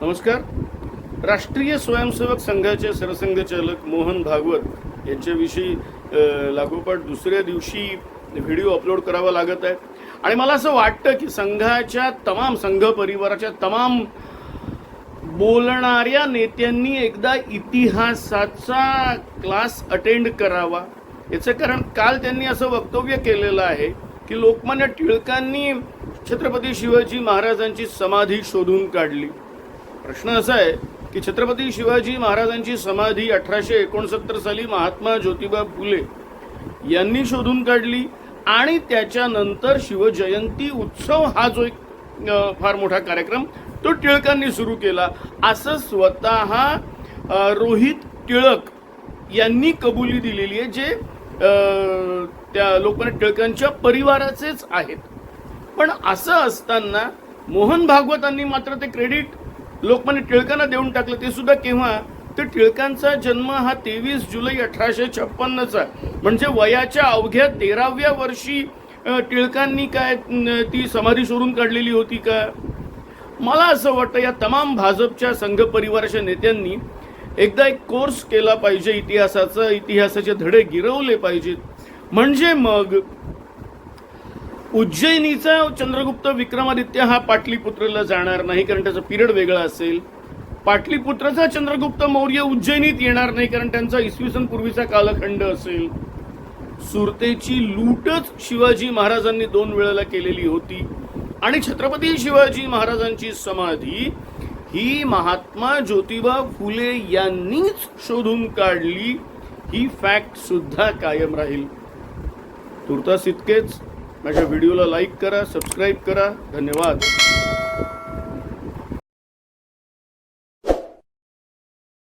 नमस्कार. राष्ट्रीय स्वयंसेवक संघाचे सरसंघचालक मोहन भागवत यांच्याविषयी लागोपाठ दुसऱ्या दिवशी व्हिडिओ अपलोड करावा लागत आहे. आणि मला असं वाटतं की संघाच्या तमाम संघ परिवाराच्या तमाम बोलणाऱ्या नेत्यांनी एकदा इतिहासाचा क्लास अटेंड करावा. याचं कारण काल त्यांनी असं वक्तव्य केलेलं आहे की लोकमान्य टिळकांनी छत्रपती शिवाजी महाराजांची समाधी शोधून काढली. प्रश्न असा आहे की छत्रपती शिवाजी महाराजांची समाधी अठराशे एकोणसत्तर साली महात्मा ज्योतिबा फुले यांनी शोधून काढली आणि त्याच्यानंतर शिवजयंती उत्सव हा जो एक फार मोठा कार्यक्रम तो टिळकांनी सुरू केला. असं स्वतः रोहित टिळक यांनी कबुली दिलेली आहे जे त्या लोकमान्य टिळकांच्या परिवाराचेच आहेत. पण असं असताना मोहन भागवतांनी मात्र ते क्रेडिट लोकमान्य टिळकांना देऊन टाकलं ते सुद्धा केव्हा? तर टिळकांचा जन्म हा तेवीस जुलै अठराशे छप्पन्नचा. म्हणजे वयाच्या अवघ्या तेराव्या वर्षी टिळकांनी काय ती समाधी सोडून काढलेली होती का? मला असं वाटतं या तमाम भाजपच्या संघ परिवाराच्या नेत्यांनी एकदा एक कोर्स केला पाहिजे इतिहासाचा इतिहासाचे धडे गिरवले पाहिजेत. म्हणजे मग उज्जैनीचा चंद्रगुप्त विक्रमादित्य हा पाटलीपुत्रला जाणार नाही कारण त्याचा पिरियड वेगळा असेल. पाटलीपुत्राचा चंद्रगुप्त मौर्य उज्जैनीत येणार नाही कारण त्यांचा इसवी सन पूर्वीचा कालखंड असेल. सुरतेची लूटच शिवाजी महाराजांनी दोन वेळेला केलेली होती. आणि छत्रपती शिवाजी महाराजांची समाधी ही महात्मा ज्योतिबा फुले यांनीच शोधून काढली. ही फॅक्ट सुद्धा कायम राहील. तुर्तास इतकेच. माझ्या व्हिडिओला लाईक करा सबस्क्राईब करा. धन्यवाद.